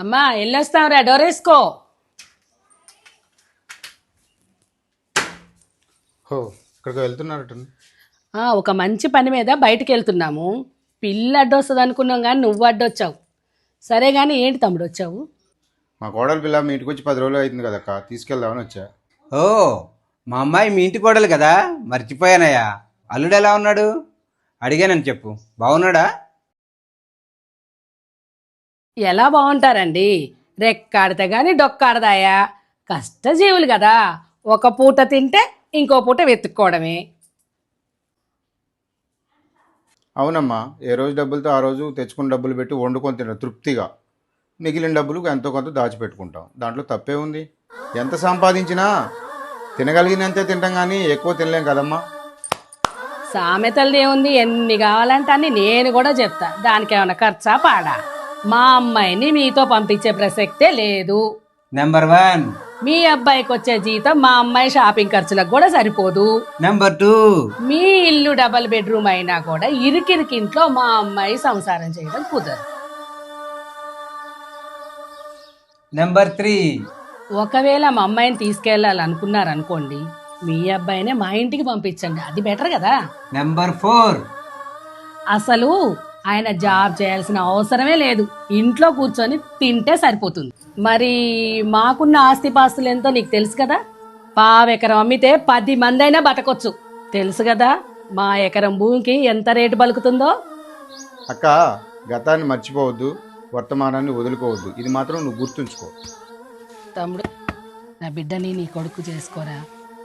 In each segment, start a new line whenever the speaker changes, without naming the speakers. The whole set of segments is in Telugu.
అమ్మా వెళ్ళొస్తాం రా డోరేసుకో
హో ఇక్కడికి వెళ్తున్నారట.
ఆ, ఒక మంచి పని మీద బయటికి వెళ్తున్నాము. పిల్ల అడ్డొస్తుంది అనుకున్నాం కానీ నువ్వు అడ్డొచ్చావు. సరే కానీ ఏంటి తమ్ముడు వచ్చావు?
మా కోడలి పిల్ల మీ ఇంటికి వచ్చి పది రోజులు అవుతుంది కదక్క తీసుకెళ్దామని వచ్చా.
ఓ మా అమ్మాయి మీ ఇంటి కోడలు కదా? మర్చిపోయానయ్యా. అల్లుడు ఎలా ఉన్నాడు? అడిగానని చెప్పు. బాగున్నాడా?
ఎలా బాగుంటారండి? రెక్కాడితే గాని డొక్కాడదాయా కష్టజీవులు కదా. ఒక పూట తింటే ఇంకో పూట వెతుక్కోవడమే.
అవునమ్మా. ఏ రోజు డబ్బులతో ఆ రోజు తెచ్చుకున్న డబ్బులు పెట్టి వండుకొని తిన తృప్తిగా. మిగిలిన డబ్బులు ఎంతో కొంత దాచిపెట్టుకుంటాం. దాంట్లో తప్పే ఉంది. ఎంత సంపాదించినా తినగలిగినంతే తింటాం కానీ ఎక్కువ తినలేం కదమ్మా.
సామెతలది ఏముంది? ఎన్ని కావాలంటే అన్ని నేను కూడా చెప్తా. దానికి ఏమైనా ఖర్చా పాడా? మా అమ్మాయిని మీతో పంపించే ప్రసక్తే లేదు.
నెంబర్ వన్
మీ అబ్బాయికి వచ్చే జీతం మా అమ్మాయి షాపింగ్ ఖర్చులకు కూడా సరిపోదు.
నెంబర్ టూ
మీ ఇల్లు డబల్ బెడ్రూమ్ అయినా కూడా ఇరికిరికి ఇంట్లో మా అమ్మాయి సంసారం చేయడం కుదరదు.
నెంబర్ త్రీ
ఒకవేళ మా అమ్మాయిని తీసుకెళ్ళాలనుకున్నారనుకోండి మీ అబ్బాయినే మా ఇంటికి పంపించండి. అది బెటర్ కదా.
నెంబర్ ఫోర్
అసలు ఆయన జాబ్ చేయాల్సిన అవసరమే లేదు. ఇంట్లో కూర్చొని తింటే సరిపోతుంది. మరి మాకున్న ఆస్తిపాస్తులు ఎంతో నీకు తెలుసు కదా? పావెకరం అమ్మితే పది మంది అయినా బతకొచ్చు. తెలుసు కదా మా ఎకరం భూమికి ఎంత రేటు పలుకుతుందో?
అక్క గతాన్ని మర్చిపోవద్దు వర్తమానాన్ని వదులుకోవద్దు. ఇది మాత్రం నువ్వు గుర్తుంచుకో.
తమ్ముడు నా బిడ్డని నీ కొడుకు చేసుకోరా?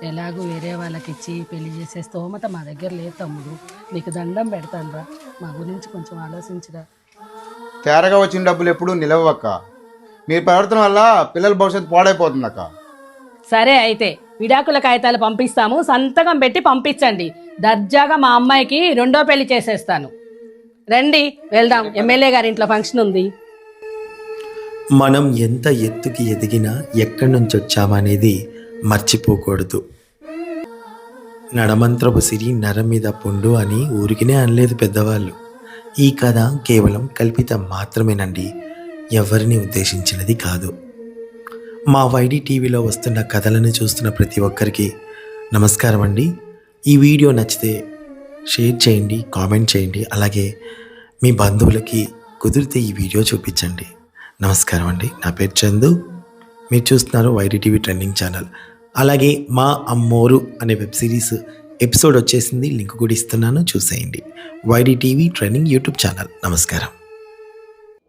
ఎలాగో వేరే వాళ్ళకి ఇచ్చి పెళ్ళి చేసే స్తోమత మా దగ్గర లేదు తమ్ముడు. నీకు దండం పెడతానురా మా గురించి కొంచెం ఆలోచించురా.
తేరగా వచ్చిన డబ్బులు ఎప్పుడూ నిలవక్క. మీరు ప్రవర్తన వల్ల పిల్లల భవిష్యత్తు పాడైపోతుంది అక్క
సరే అయితే విడాకుల కాగితాలు పంపిస్తాము. సంతకం పెట్టి పంపించండి. దర్జాగా మా అమ్మాయికి రెండో పెళ్ళి చేసేస్తాను. రండి వెళ్దాం. ఎమ్మెల్యే గారి ఇంట్లో ఫంక్షన్ ఉంది.
మనం ఎంత ఎత్తుకి ఎదిగినా ఎక్కడి నుంచి వచ్చామనేది మర్చిపోకూడదు. నడమంత్రపు సిరి నర మీద పుండు అని ఊరికినే అనలేదు పెద్దవాళ్ళు. ఈ కథ కేవలం కల్పితం మాత్రమేనండి. ఎవరిని ఉద్దేశించినది కాదు. మా వైడి టీవీలో వస్తున్న కథలను చూస్తున్న ప్రతి ఒక్కరికి నమస్కారం అండి ఈ వీడియో నచ్చితే షేర్ చేయండి కామెంట్ చేయండి అలాగే మీ బంధువులకి కుదిరితే ఈ వీడియో చూపించండి. నమస్కారం అండి నా పేరు చందు. మీరు చూస్తున్నారు వైడి టీవీ ట్రెండింగ్ ఛానల్. అలాగే మా అమ్మోరు అనే వెబ్ సిరీస్ ఎపిసోడ్ వచ్చేసింది. లింక్ కూడా ఇస్తున్నాను. చూసేయండి. YD TV training YouTube channel. నమస్కారం.